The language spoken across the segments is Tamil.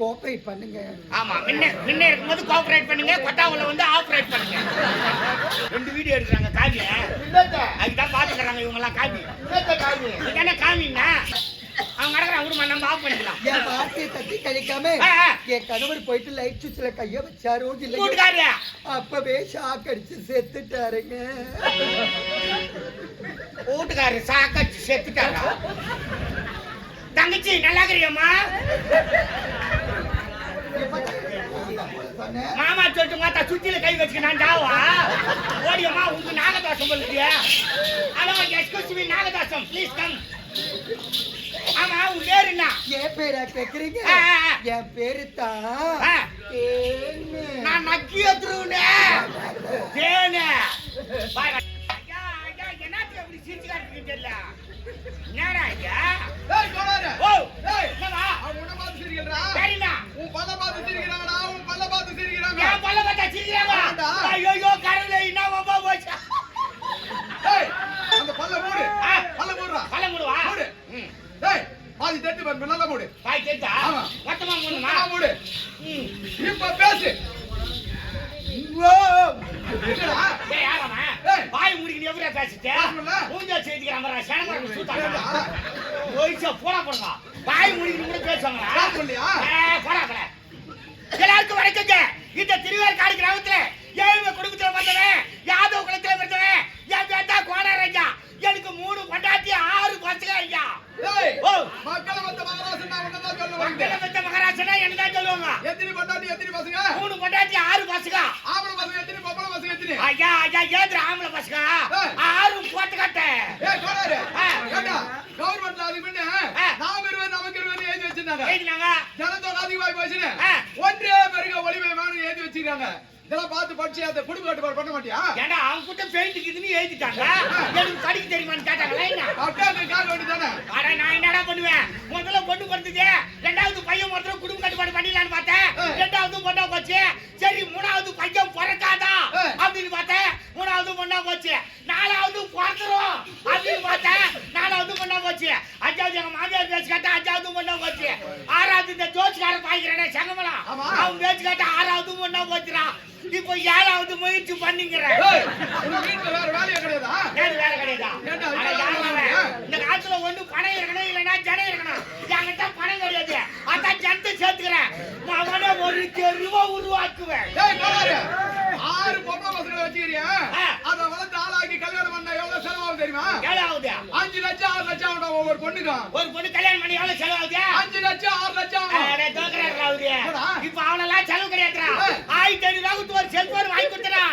கோஆபரேட் பண்ணுங்க. ஆமா முன்ன முன்ன இருக்கும்போது கோஆபரேட் பண்ணுங்க கொட்டாவுல வந்து ஆபரேட் பண்ணுங்க. ரெண்டு வீடியோ எடுக்கிறாங்க காமிய அதுதான் பாத்துக்கிறாங்க இவங்க எல்லாம் காமி இதுதானே காமின்னா அவங்க நடக்கிறாங்க விடுமா நம்ம ஆஃப் பண்ணிக்கலாம். என் வார்த்தையை தட்டி கழிக்காம. என் கணவர் போயிட்டு லைட் சுவிட்ச்ல கைய வச்சாரோ இல்லையோ கூட்டுக்காரு அப்பவே ஷாக் அடிச்சு செத்துட்டாருங்க. வீட்டுக்காரு சாக்கடிச்சு செத்துட்டாரா? தங்கச்சி நல்லா இருக்கிறியம்மா. மாமா சொல்லிட்டு மாத்தா சுத்தில கை வச்சுக்க நான் ஜாவா? ஓடியம்மா உங்க Nagadasam சொல்லுதியா hello excuse me Nagadasam please come ஆமா உன் பேர் என்ன? என் பேரா கேக்குறீங்க. என் பேரு தான். நான் நக்கி எடுத்துருவேனே தேனே. அப்படி சிரிச்சு காட்டுறீங்க தெரியல? என்னடா ஐயா? பாய் முடிக்கணும் எப்படியா பேசிட்டு? பேசணும்ல? மூஞ்சா சனமரம் சூத்தாங்க ஒய்சா போடா போடுங்க பாய் முடிக்கணும் கூட பேசுவாங்களா? ஏய், போடா போடா. எல்லாருக்கும் வணக்கங்க. இந்த திருவேற்காடு கிராமத்துல ஏழ்மை குடும்பத்துல வந்தவன் யாதவ குலத்துல பிறந்தவன் என் பேட்டா கோணாரஞ்சா எனக்கு மூணு பொண்டாட்டி ஆறு பசங்க ஐயா. மக்களை மத்த மகராசன் நான் உன்னைதான் சொல்ல மக்களை தான் சொல்லுவாங்க. எத்தனை பொண்டாட்டி, எத்தனை பசங்க? மூணு பொண்டாட்டி ஆறு பசங்க. ஆம்பளை பசங்க எத்தனை, பொம்பளை பசங்க எத்தனை? ஐயா ஐயா ஏந்திர ஆம்பளை பசங்க. ஆறு போட்டு. ஏண்டா, நாம இருவர், நமக்கு இருவர் எழுதி வச்சிருந்தாங்க. எழுதினாங்க. ஜனத்தொகை அதிகமாகி போச்சுன்னு. ஆ. ஒன்றே பெருக ஒளிமை வேணும் எழுதி வச்சிருக்காங்க. இதெல்லாம் பார்த்து படிச்சு அந்த குடும்ப கட்டுப்பாடு பண்ண மாட்டியா? ஏண்டா அவங்க கிட்ட பெயிண்ட் இருக்குதுன்னு எழுதிட்டாங்க எனக்கு படிக்க தெரியுமான்னு கேட்டாங்களா கால் வேண்டியதானே அட நான் என்னடா பண்ணுவேன்? முதல்ல பொண்ணு பிறந்தது ரெண்டாவது பையன் முதல்ல குடும்ப கட்டுப்பாடு பண்ணிடலான்னு பார்த்தேன். ரெண்டாவது பொண்ணா போச்சு சரி மூணாவது பையன் பிறக்காதா. அப்படின்னு பார்த்தேன். மூணாவது பொண்ணா போச்சு. நாலாவது பிறந்துரும். அப்படின்னு பார்த்தேன் நாலாவது பொண்ணா போச்சு. அஞ்சாவது எங்க மாமியார் பேச்சு கேட்டா அஞ்சாவது பொண்ணா போச்சு. ஆறாவது இந்த ஜோசிக்கார பாய்க்கிறேனே சங்கமலம். அவன் பேச்சு கேட்டா ஆறாவது பொண்ணா போச்சுடா. இப்போ ஏழாவது முயற்சி பண்ணிக்கிறேன் வேற வேலையே கிடையாதா? வேற வேலை கிடையாதா? இந்த காலத்துல ஒண்ணு பணம் இருக்கணும் இல்லைன்னா ஜனம் இருக்கணும். என்கிட்ட பணம் கிடையாது. அதான் ஜனத்தை சேர்த்துக்கிறேன். அவனை ஒரு தெருவா உருவாக்குவேன். ஆறு பொம்பளை பசங்களை வச்சுக்கிறியா. அத வளர்த்து ஆளாக்கி கல்யாணம் பண்ணா எவ்வளவு செலவாகும் தெரியுமா ஏழாவது அஞ்சு லட்சம் ஆறு லட்சம் ஆகும் ஒவ்வொரு பொண்ணுக்கும் ஒரு பொண்ணு கல்யாணம் பண்ணி எவ்வளவு செலவாகுது அஞ்சு லட்சம் ஆறு லட்சம்? இப்ப அவனெல்லாம் செலவு கிடையாதுடா. ஆயிரத்தி ஐநூறு ஒரு செல்போன் வாங்கி கொடுத்துடா.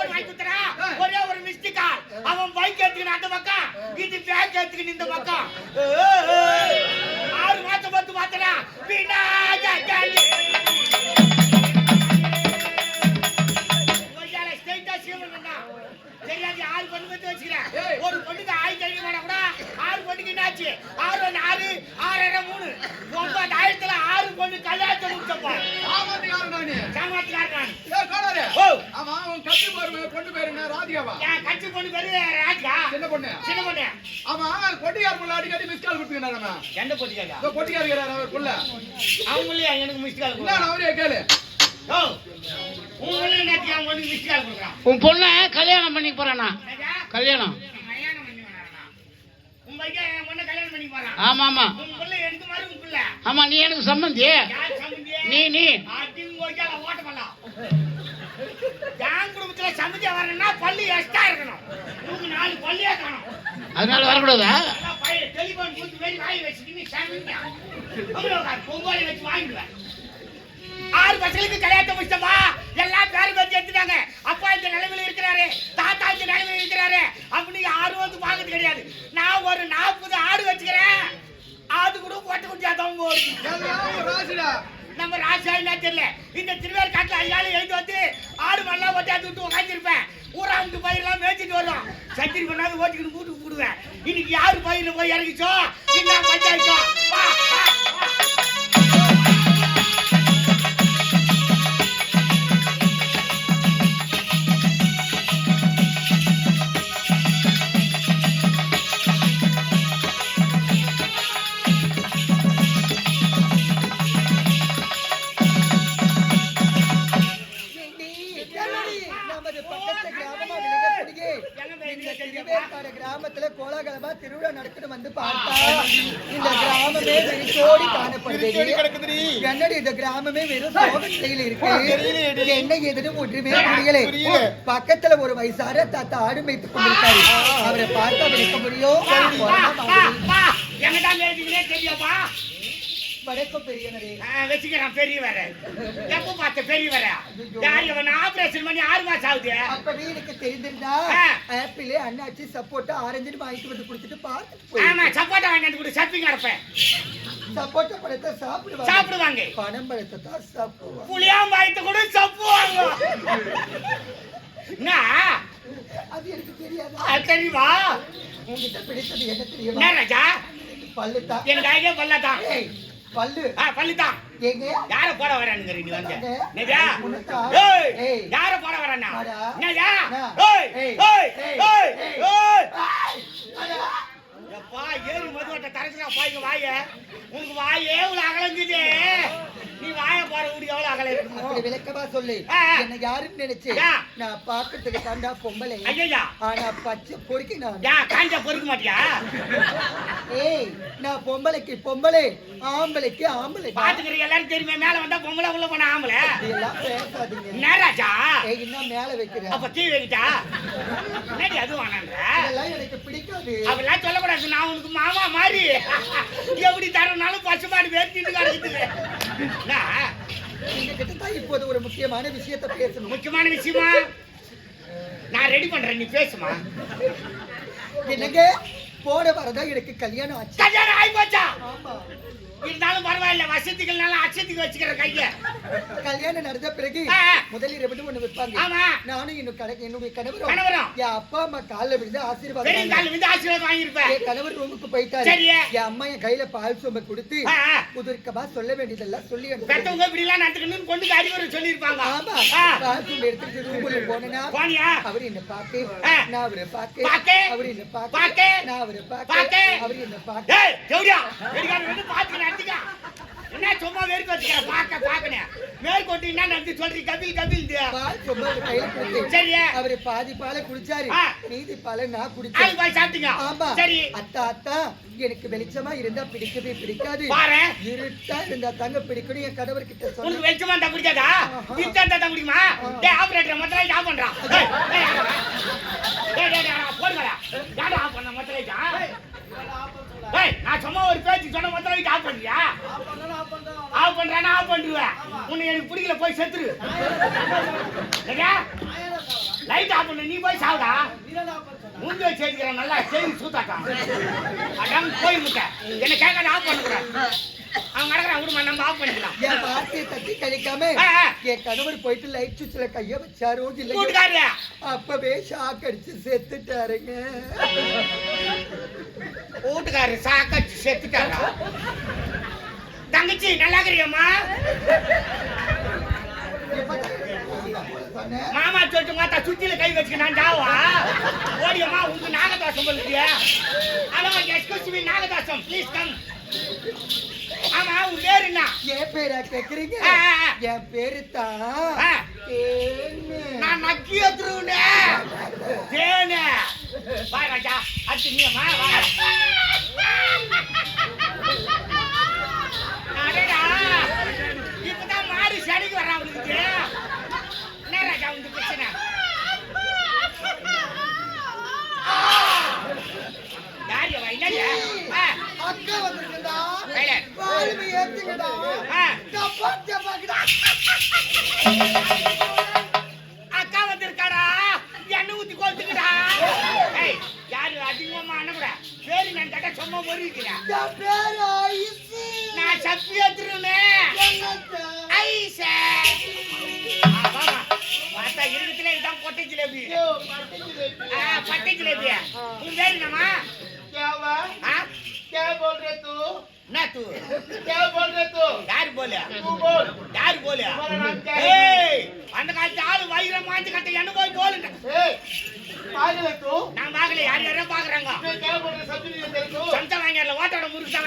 செல்போன் வாங்கி கொடுத்துடா. ஏய். ஒரே ஒரு மிஸ்டு கால். அவன் பைக் எடுத்துக்கின்னு அந்த பக்கம், இது பேக் எடுத்துக்கின்னு இந்த பக்கம். ஆறு மாசம் பத்து சீவன் வேண்டா. தெரியாது ஆறு பொண்ணு பத்தி வச்சுக்கிறேன். ஒரு பொண்ணுக்கு ஆயிரத்தி ஐநூறு வேணா கூட ஆறு பொண்ணுக்கு என்னாச்சு ஆறு ஆறு ஆறரை மூணு ஒன்பதாயிரத்துல ஆறு பொண்ணு கல்யாணத்தை முடிச்சப்பா நானு. ஓ ஆமா பொண்ணு பேரு என்ன ராதிகாவா? என் கட்சி பொண்ணு பேரு ராஜா சின்ன பொண்ணு. சின்ன பொண்ணு. ஆமா கொட்டியார் புள்ள அடிக்கடி மிஸ் கால் கொடுத்துக்கிறாரு நம்ம எந்த பொட்டிக்காரா இந்த கொட்டியார் இருக்கிறாரு அவர் புள்ள. அவங்களே எனக்கு மிஸ் கால் என்ன கொடுக்குறான் அவரே கேளு. அவன் உன் பொண்ணை கல்யாணம் பண்ணி போறானா? கல்யாணம். ஆமா ஆமா. ஆமா நீ எனக்கு சம்மந்தி நீ நீ. சமைச்ச வரணும்னா பள்ளி எக்ஸ்ட்ரா இருக்கணும். உனக்கு நாலு பள்ளியே காணும். அதனால வரக்கூடாதா? டெலிபோன் வாங்கி சமைங்க பொங்கலை வச்சு வாங்கிடுவேன். ஆறு பசங்களுக்கு கல்யாணத்தை முடிச்சப்பா எல்லாம் பேரு வச்சு எடுத்துட்டாங்க. அப்பா இந்த நிலைமையில இருக்கிறாரு. தாத்தா இந்த நிலைமையில இருக்கிறாரு. அப்படின்னு யாரும் வந்து பார்க்கறது கிடையாது. நான் ஒரு நாற்பது ஆடு வச்சுக்கிறேன். அது கூட போட்டு குடிச்சாதான் போகுது எல்லாம் ஒரு ராசிடா நம்ம ராசியா என்ன தெரியல? இந்த திருவேர் காட்டுல ஐயாலும் எழுந்து வந்து ஆடு மண்ணா ஓட்டாந்து விட்டு உட்காந்துருப்பேன் ஊராவுக்கு பயிரெல்லாம் மேய்ச்சிட்டு வரும் சத்திரி பண்ணாது ஓட்டிக்கிட்டு கூட்டுக்கு போடுவேன் இன்னைக்கு யாரு பயிரில் போய் இறங்கிச்சோ? என்ன பஞ்சாயத்தோ. கோலாகலமா திருவிழா நடக்கணும் வந்து பார்த்தா இந்த கிராமமே வெறிச்சோடி காணப்படுது என்னடி இந்த கிராமமே வெறும் சோகத்தையில் இருக்கு? என்ன எதுன்னு ஒன்றுமே புரியல. பக்கத்துல ஒரு வயசான தாத்தா ஆடு மேய்த்து கொண்டிருக்காரு. அவரை பார்த்தா விளக்க முடியும்? வணக்கம் பெரியவரே. வச்சுக்கிறேன் பெரிய வேற எப்ப பார்த்த பெரிய வேற யார் இவன்? ஆபரேஷன் பண்ணி ஆறு மாசம் ஆகுது. அப்பவே எனக்கு தெரிந்திருந்தா ஆ. ஆப்பிள் அண்ணாச்சி சப்போட்டா ஆரஞ்சுன்னு வாங்கிட்டு வந்து கொடுத்துட்டு பார்த்துட்டு ஆமா சப்போட்டா வாங்கி வந்து கொடு சப்பிங் சப்போட்டா பழத்தை சாப்பிடுவாங்க. சாப்பிடுவாங்க. பனம் பழத்தை தான் சாப்பிடுவாங்க. புளியாம்பாயத்தை கூட சப்புவாங்க. அது எனக்கு தெரியாதா? தெரியுமா? உங்ககிட்ட பிடித்தது என்ன தெரியுமா? ராஜா? எனக்கு பல்லாதான் ஏய், பல்லு. ஆ பல்லுதான் எங்க? யார போட வரானுங்க நீ வந்து. நிஜா உனக்கா? ஏய். யார போட வரானா? வாடா. நிஜா. ஏய் ஏய். ஏய் ஏய். எப்பா ஏறி மதுவட்ட தரச்சுனா பாய்ங்க வாய. உங்க வாயே இவ்வளவு அகலங்குது. நீ வாய பாரு ஊடி எவ்வளவு அகல அப்படி இருக்கும் விளக்கமா சொல்லு. என்ன யாருன்னு நினைச்சு. நான் பாக்கிறதுக்கு தாண்டா பொம்பளை. ஐயா ஆனா பச்சை பொறுக்கி நான். காஞ்சா பொறுக்க மாட்டியா? ஏய் பொம்பளைக்கு பொம்பளை ஆம்பளைக்கு ஆம்பளை. பாத்துக்கிற எல்லாரும் தெரியுமே மேல வந்தா பொம்பளை உள்ள போன ஆம்பளை. இதெல்லாம் பேசாதீங்க. ஏய் இன்னும் மேல வைக்கிறேன். அப்ப தீ வைக்கிட்டா? என்னடி அது வேணான்ற? இதெல்லாம் எனக்கு பிடிக்காது. அப்படிலாம் சொல்லக்கூடாது. நான் உனக்கு மாமா மாதிரி. எப்படி தரனாலும் பசுமாடு வேட்டிட்டு கிடக்குது? உங்ககிட்ட தான் இப்போது ஒரு முக்கியமான விஷயத்தை பேசணும். முக்கியமான விஷயமா? நான் ரெடி பண்றேன். நீ பேசுமா? என்னங்க? போன வரதா எனக்கு கல்யாணம் ஆச்சு கல்யாணம் ஆகி போச்சா இருந்தாலும் பரவாயில்ல வசதிகள்னால அச்சத்துக்கு வச்சுக்கிற கைய கல்யாணம் நடந்த பிறகு. முதலில் ரெண்டு ஒண்ணு வைப்பாங்க ஆமா நானும் இன்னும் என்னுடைய கணவரும் என் அப்பா அம்மா கால்ல விழுந்து ஆசீர்வாதம் கால் வந்து ஆசீர்வாதம் வாங்கியிருப்பேன் என் கணவர் ரூமுக்கு போயிட்டாரு. என் அம்மா என் கையில பால் சோம்ப கொடுத்து. புதுர்க்கமா சொல்ல வேண்டியதெல்லாம் சொல்லி. பெத்தவங்க இப்படி எல்லாம் நடத்துக்கணும்னு கொண்டு அறிவுரை சொல்லியிருப்பாங்க ஆமா பால் சோம்ப எடுத்துட்டு போனேன்னா போனியா அவர் என்ன பாக்கு ஆ. நான் அவரை பாக்கு பாக்கு. அவர் என்ன பாக்கு. நான் அவரை என்ன ஏய் வெடிக்கார வந்து பாத்துக்க என்ன சும்மா வேர்க்கு வச்சுக்கிற? பாக்க பாக்கனே மேற்கு ஒட்டி என்ன நடந்து சொல்றீ கபில் கபில் பால் சோம்ப அவர் பாதி பாலை குடிச்சாரு. மீதி பாலை நான் குடிச்சேன். போய் சாப்பிட்டீங்க. ஆமா. சரி. அத்தா அத்தா எனக்கு வெளிச்சமா இருந்தா பிடிக்கவே பிடிக்காது. இருட்டா இருந்தா தாங்க பிடிக்கணும். என் கணவர் கிட்ட சொன்ன வெளிச்சமா இருந்தா பிடிக்காதா. பிச்சா இருந்தா பிடிக்குமா ஆ. டேய் ஆபரேட்டர் மொத்தல ஆஃப் பண்றான் டேய் டேய் போடுங்கடா யாரு ஆஃப் பண்ண மொத்தல டேய் நான் சும்மா ஒரு பேச்சு சொன்ன மொத்தல ஆஃப் பண்றியா ஆஃப் பண்றானா ஆஃப் பண்ணிடுவேன் உன்னை எனக்கு பிடிக்கல போய் செத்துரு. லைட் ஆஃப் பண்ணு நீ போய் சாவுடா. முந்தி வச்சு நல்லா செய்தி சூத்தாட்டம். அடம் போய் முட்டை. என்ன கேட்காத ஆஃப் பண்ணுறேன் அவன் நடக்கிறான் விடுமா நம்ம ஆஃப் பண்ணிக்கலாம். என் வார்த்தையை தட்டி கழிக்காம. என் கணவர் போயிட்டு லைட் சுவிட்ச்ல கைய வச்சாரோ கூட்டுக்காரு அப்பவே ஷாக் அடிச்சு செத்துட்டாருங்க. வீட்டுக்காரு சாக்கடிச்சு செத்துட்டாரா? தங்கச்சி நல்லா இருக்கிறியம்மா. மாமா சொல்லிட்டு மாத்தா சுத்தில கை வச்சுக்க நான் ஜாவா? ஓடியம்மா உங்க Nagadasam சொல்லுறியா? Hello excuse me Nagadasam please come ஆமா உன் பேர் என்ன? என் பேரா கேக்குறீங்க. என் பேரு தான். நான் நக்கி எடுத்துருவனே தேனே. வா ராஜா அடுத்து நீ வா அடடா இப்பதான் மாறி சடிக்கு வர்றான் அவனுக்கு என்ன ராஜா உங்க பிரச்சனை யார் இவன்? என்னது? ஆ, அக்கா வந்திருக்கா கையில. வாழ்வு ஏத்துக்கடா ஆ. டப்பா டப்பாக்குடா. அக்கா வந்திருக்காடா எண்ணெய் ஊத்தி கொளுத்துக்கடா ஏய் யாரு அதிகமா அண்ணக்கூட பேரு நான் கேட்டா சும்மா பொறிக்கிறேன் என் பேரு ஐசு. நான் சப்பி எடுத்துருமே என்னத்த? ஐசே பார்த்தா இருக்கத்துல இதான் கொட்டை ஜிலேபி ஐயோ, பட்டுச்சு வைப்பு. ஆ, பட்டை ஜிலேபி உன் பேரு என்னம்மா क्या हुआ? ஆ? क्या बोल रहे तू என்ன தூ क्या बोल रहे तू யாரு போல तू बोल யாரு போல तुम्हारा नाम क्या है ஏய் அந்த காலத்து ஆளு வயிறம் மாஞ்சு கட்ட என்ன போய் போலுங்க ए, पागल है तू நான் பாக்கல யார் யாரோ பாக்குறாங்க मैं क्या बोल रहे समझ नहीं तेरे को சம்சா வாங்கல ஓட்டோட முறுக்கு தான்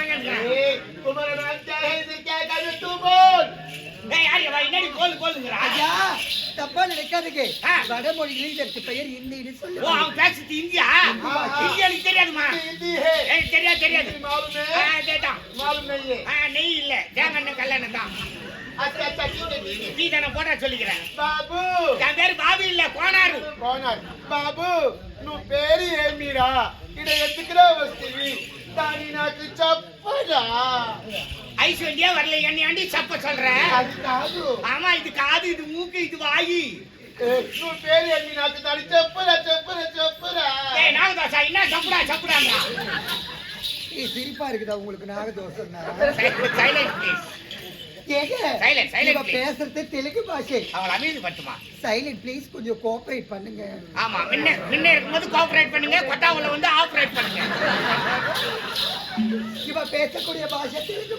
என்னடி கோல் கோலுங்கிற ஐயா தப்பா நினைக்காதுக்கு வடமொழிகளில் இதற்கு பெயர் அவன் பேசுறது இந்தியா? இந்தியா எனக்கு தெரியாதுமா தெரியாது. தெரியாது நெய் இல்ல. தேங்காய் கல்யாணம் தான். நீ. தானே போட்டா சொல்லிக்கிறேன். பாபு. என் பாபு இல்ல கோனாரு. கோனார். பாபு నువ్వు పేరు ఏమిరా ఇక్కడ ఎందుకురా వస్తుంది దాని నాకు చెప్పరా ஐஸ்வர்யா வரல என்னையாண்டி சப்ப சொல்ற? ஆமா இது காது இது மூக்கு இது வாயி. பேரு எண்ணி நாக்கு தாடி செப்புற செப்புற செப்புற ஏய் நாகதாசா என்ன சப்புடா சப்புடாங்க சிரிப்பா இருக்குதா உங்களுக்கு நாகதோஷம் சைலண்ட் சைலண்ட் சைலண்ட் பேசுறது தெலுங்கு பாஷை. அவளை அமீஸ் பட்டுமா சைலண்ட் ப்ளீஸ் கொஞ்சம் கோஆபரேட் பண்ணுங்க. ஆமா முன்ன முன்ன இருக்கும்போது கோஆபரேட் பண்ணுங்க கொட்டாவுல வந்து ஆபரேட் பண்ணுங்க. இவ பேசக்கூடிய பாஷை தெலுங்கு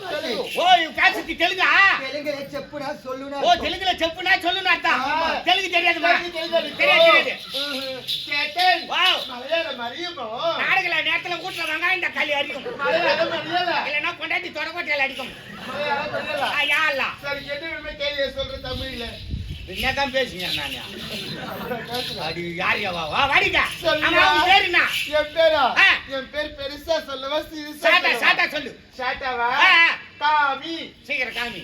பேசுறது தெலுங்கா? தெலுங்குல செப்புனா சொல்லுனா ஓ தெலுங்குல செப்புனா சொல்லுனா அர்த்தம். தெரியாது தெரியாது. தெரியாது கேட்டேன். வாவ் மலையாளம் மரியுமோ நாடுகள நேரத்துல கூட்டல இந்த களி அடிக்கும். மலையாளம் மரியாதை. இல்லனா கொண்டாட்டி அடிக்கும். என்னதான் பேசுங்க நானே அது யார் யாவா வாடிக்கா. அவன் பேர் என்ன? என் பேரா? என் பேர் பெருசா சொல்லவா சாட்டா சாட்டா சொல்லு. சாட்டாவா காமி. சீக்கிரம் காமி.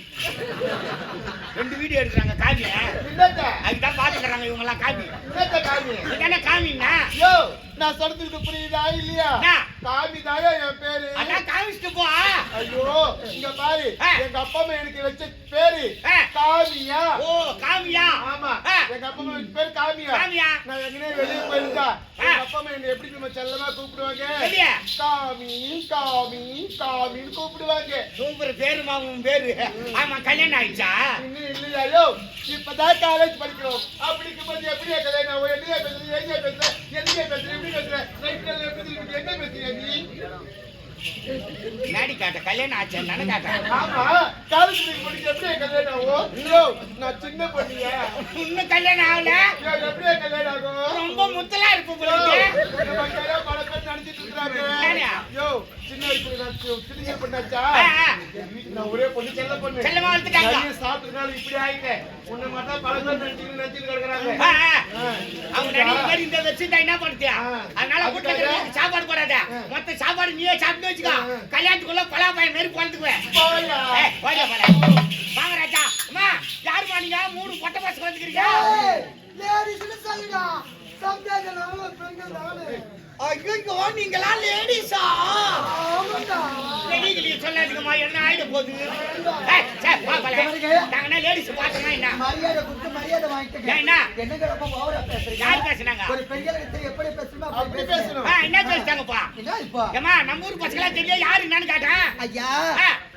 ரெண்டு வீடியோ எடுக்கிறாங்க காமி அதுதான் பாத்துக்கிறாங்க இவங்க எல்லாம் காமி? காமி காமின்னா நான் சொல்றதுக்கு புரியுதா இல்லையா? காமி தாயா என் பேரு? அதான் காமிச்சிட்டு போ. ஐயோ இங்க பாரு. எங்க அப்பா அம்மா எனக்கு வச்ச பேரு. காமியா. ஓ காமியா. ஆமா. எங்க அப்பா அம்மா பேரு காமியா. காமியா. நான் எங்கனே வெளியே போயிருந்தா. எங்க அப்பா அம்மா என்ன எப்படி நம்ம செல்லமா கூப்பிடுவாங்க? காமி காமி காமின்னு கூப்பிடுவாங்க. சூப்பர் பேருமா உன் பேரு. ஆமா கல்யாணம் ஆயிடுச்சா? இன்னும் இல்லையாயோ இப்பதான் காலேஜ் படிக்கிறோம். அப்படி இருக்கும்போது எப்படியா கல்யாணம் ஆகும்? என்னையா பேசுற ஏரியா பேசுற எங்கேயா பேசுற எப்படி பேசுற நைட்ல எப்படி திருப்பி எங்க பேசுறியா நீ நாடி காட்ட? கல்யாணம் ஆச்சு? நானே காட்டேன் ஆமா காலேஜ் படிக்க கல்யாணம் ஆகும்? ஐயோ நான் சின்ன பொண்ணியா இன்னும் கல்யாணம் ஆகல? கல்யாணம் ஆகும்? ரொம்ப முத்தலா இருப்பு பேர் நினைச்சிட்டு இருக்காங்க? ஐயோ சின்ன வயசுல சின்ன பொண்ணாச்சா? நான் ஒரே பொண்ணு செல்ல பொண்ணு. சாப்பிட்டதுனால இப்படி ஆயிட்டேன். உன்னை மட்டும் கிடக்குறாங்க. ஆ, ஆ. அவங்க இந்த வச்சுட்டா என்ன பண்ணுத்தியா ஆ. அதனால இருக்கிறவங்களுக்கு சாப்பாடு போடாத. மொத்த சாப்பாடு நீயே சாப்பிட்டு வச்சுக்கோ. கல்யாணத்துக்குள்ள பலா பையன் மாரி குழந்துக்குவேன். வாங்க ராஜா. அம்மா யாருமா நீங்க மூணு பொட்டை பசங்க வந்துக்கிறீங்க ஐயோ நீங்களா லேடிஸா? வெளியே சொல்லாதீங்கம்மா என்ன ஆயிட போகுது. நாங்கன்னா லேடிஸ் பார்த்தோம்னா என்ன? மரியாதை கொடுத்து மரியாதை வாங்கிக்கங்க. என்ன? என்னங்க ரொம்ப ஓவரா பேசுறீங்க? யார் பேசுனாங்க? ஒரு பெண்களுக்கு எப்படி பேசணுமோ அப்படி அப்படி பேசணும் பேசணும். ஆ, என்ன பேசிட்டாங்கப்பா என்ன இப்போ? ஏமா நம்ம ஊர் பசங்களா யாரு என்னன்னு கேட்டேன் ஐயா.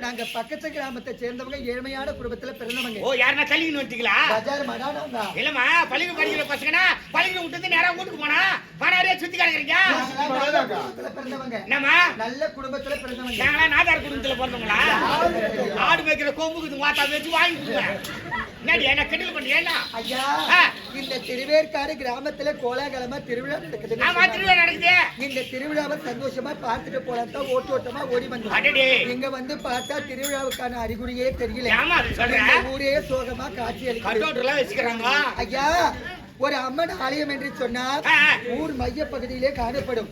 நாங்க பக்கத்து கிராமத்தை சேர்ந்தவங்க ஏழ்மையான குடும்பத்துல பிறந்தவங்க. ஓ யாருன்னா தள்ளின்னு வச்சுங்களா பஜார் மடானாங்க இல்லம்மா பள்ளிக்கு படிக்கிற பசங்கன்னா பள்ளிக்கு விட்டு நேரா வீட்டுக்கு போனா? பணம் சுத்தி கிடக்குறீங்க நல்ல குடும்பத்துல பிறந்தவங்க. என்னம்மா? நல்ல குடும்பத்துல பிறந்தவங்க. நாங்களா நாதார் குடும்பத்துல பிறந்தவங்களா? ஆடு மேய்க்கிற கொம்புக்கு வச்சு வாங்கி என்னடி என்ன ஐயா. இந்த திருவேற்காடு கிராமத்துல கோலாகலமா திருவிழா நடக்குது ஆமா திருவிழா நடக்குது. இந்த திருவிழாவை சந்தோஷமா பார்த்துட்டு போலாம் தான் ஓட்டு ஓட்டமா ஓடி வந்தோம். அடடே. இங்க வந்து பார்த்தா திருவிழாவுக்கான அறிகுறியே தெரியல. இந்த ஊரே சோகமா காட்சி அளிக்குது. கட்டோட்டு எல்லாம் வச்சுக்கிறாங்க ஐயா ஒரு அம்மன் ஆலயம் என்று சொன்னால். ஊர் மைய பகுதியிலே காணப்படும்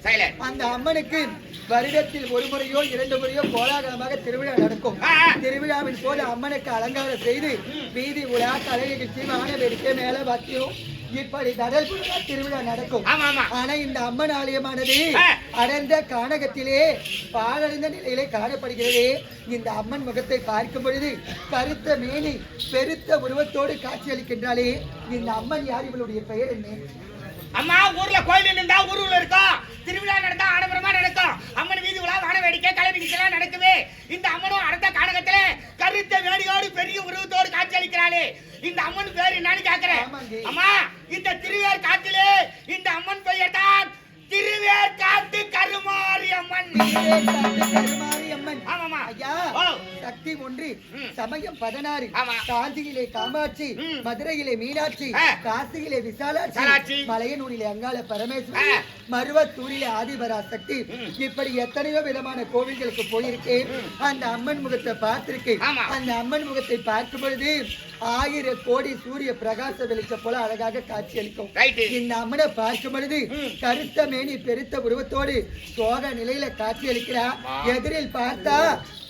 அந்த அம்மனுக்கு வருடத்தில் ஒரு முறையோ இரண்டு முறையோ கோலாகலமாக திருவிழா நடக்கும். திருவிழாவின் போது அம்மனுக்கு அலங்காரம் செய்து வீதி உலா கலை நிகழ்ச்சி வான வேடிக்கை மேல வாக்கியம் இப்படி கடல் புறா திருவிழா நடக்கும். ஆனா இந்த அம்மன் ஆலயமானது. அடர்ந்த கானகத்திலே பாழடைந்த நிலையிலே காணப்படுகிறது. இந்த அம்மன் முகத்தை பார்க்கும் பொழுது கருத்த மேனி பெருத்த உருவத்தோடு காட்சியளிக்கின்றாலே இந்த அம்மன் யார்? இவளுடைய பெயர் என்ன? அம்மா ஊர்ல கோயில் இருந்தா ஊருல இருக்கும் திருவிழா நடந்தா ஆடம்பரமா நடக்கும். அம்மன் வீதி உலா வான வேடிக்கை கலை நிகழ்ச்சியெல்லாம் நடக்குது இந்த அம்மனும் அடுத்த கானகத்துல கருத்த வேடியோடு பெரிய உருவத்தோடு காட்சி அளிக்கிறாளே இந்த அம்மன் பேர் என்னன்னு கேக்குறேன். அம்மா இந்த திருவேர் காட்டிலே இந்த அம்மன் பெயர் தான் திருவேர் காட்டு கருமாரி அம்மன் திருவேற்காட்டு கருமாரி அம்மன் ஆமாமா ஐயா சக்தி ஒன்று. சமயம் பதினாறு. காஞ்சியிலே காமாட்சி. மதுரையிலே மீனாட்சி. காசியிலே விசாலாட்சி. மலையனூரிலே அங்காள பரமேஸ்வரி. மருவத்தூரிலே ஆதிபராசக்தி. இப்படி எத்தனையோ விதமான கோவில்களுக்கு போயிருக்கேன் அந்த அம்மன் முகத்தை பார்த்திருக்கேன். அந்த அம்மன் முகத்தை பார்க்கும் பொழுது ஆயிரம் கோடி சூரிய பிரகாச வெளிச்சம் போல அழகாக காட்சி அளிக்கும் இந்த அம்மனை பார்க்கும் பொழுது. கருத்த மேனி பெருத்த உருவத்தோடு சோக நிலையில காட்சி அளிக்கிறார் எதிரில் பார்த்தா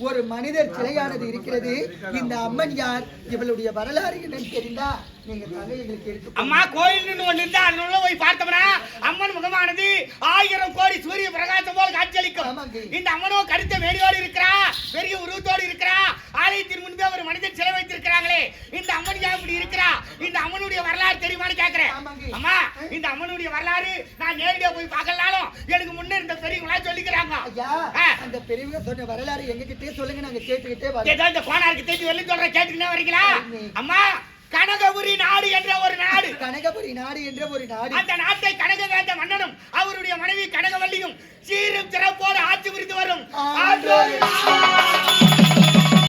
ஒரு மனிதர் சிலையானது இருக்கிறது. இந்த அம்மன் யார்? இவளுடைய வரலாறு என்னன்னு தெரிந்தா நீங்க தலை எங்களுக்கு எடுத்து அம்மா கோயில் ஒண்ணு இருந்தா போய் பார்த்தோம்னா அம்மன் முகமானது ஆயிரம் கோடி சூரிய பிரகாசம் போல் காட்சியளிக்கும். இந்த அம்மனோ கருத்த மேடியோடு இருக்கிறா பெரிய உருவத்தோடு இருக்கிறா மனிதன் சிலை வைத்திருக்கிறாங்களே இந்த அம்மன் ஏன் இப்படி இருக்கிறா? இந்த அம்மனுடைய வரலாறு தெரியுமான்னு கேக்குறேன். அம்மா இந்த அம்மனுடைய வரலாறு நான் நேரடியா போய் பார்க்கலாலும் எனக்கு முன்ன இந்த பெரியவங்களா சொல்லிக்கிறாங்க. அந்த பெரியவங்க சொன்ன வரலாறு எங்ககிட்டே சொல்லுங்க நாங்க கேட்டுக்கிட்டே வரோம். ஏதோ இந்த கோனாருக்கு தெரிஞ்சு வெளில சொல்ற கேட்டுக்கிட்டே வரீங்களா. அம்மா கனகபுரி நாடு என்ற ஒரு நாடு. கனகபுரி நாடு என்ற ஒரு நாடு. அந்த நாட்டை கனகவேந்த மன்னனும் அவருடைய மனைவி கனகவல்லியும் சீரும் சிறப்போடு ஆட்சி புரிந்து வரும்.